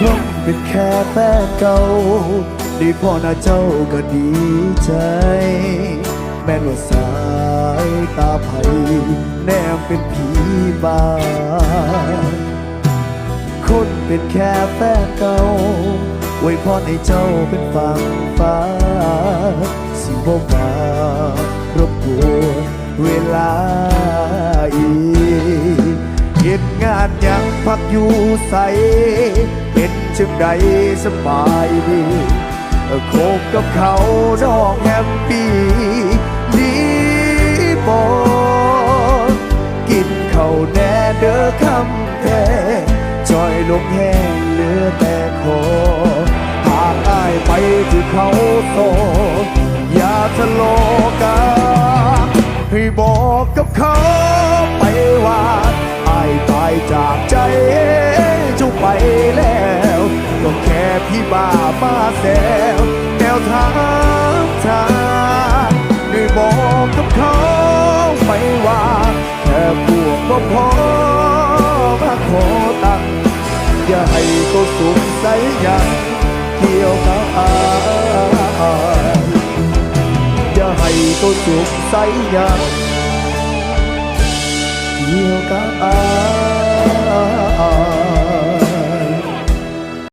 คงเป็นแค่แฟนเก่าได้พ่อหน้าเจ้าก็ดีใจ แม่นว่าสายตาไผ่แนมเป็นผีบาคนเป็นแค่แฟนเก่าไว้พรให้เจ้าเป็นฝั่งฟ้า สิบ่มารบกวนเวลาอีกเหตุงานยัง พักอยู่ใส เป็นจังใดสบายดีโคบกับเขาน้องแฮปปี้ดีบอกินเขาแน่เด้อคำแท้จอยลงแห้งเหลือแต่คอหากอายไปที่เขาโตอย่าทะเลกันให้บอกกับเขาไปว่า แล้ว ก็แค่พี่บ้ามาแซวแนวทางทางได้บอกกับเขาไปว่าแค่พวกบ่พอมาขอตังค์อย่าให้เขาสงสัยหยังเกี่ยวกับอายอย่าให้เขาสงสัยหยังเกี่ยวกับอาย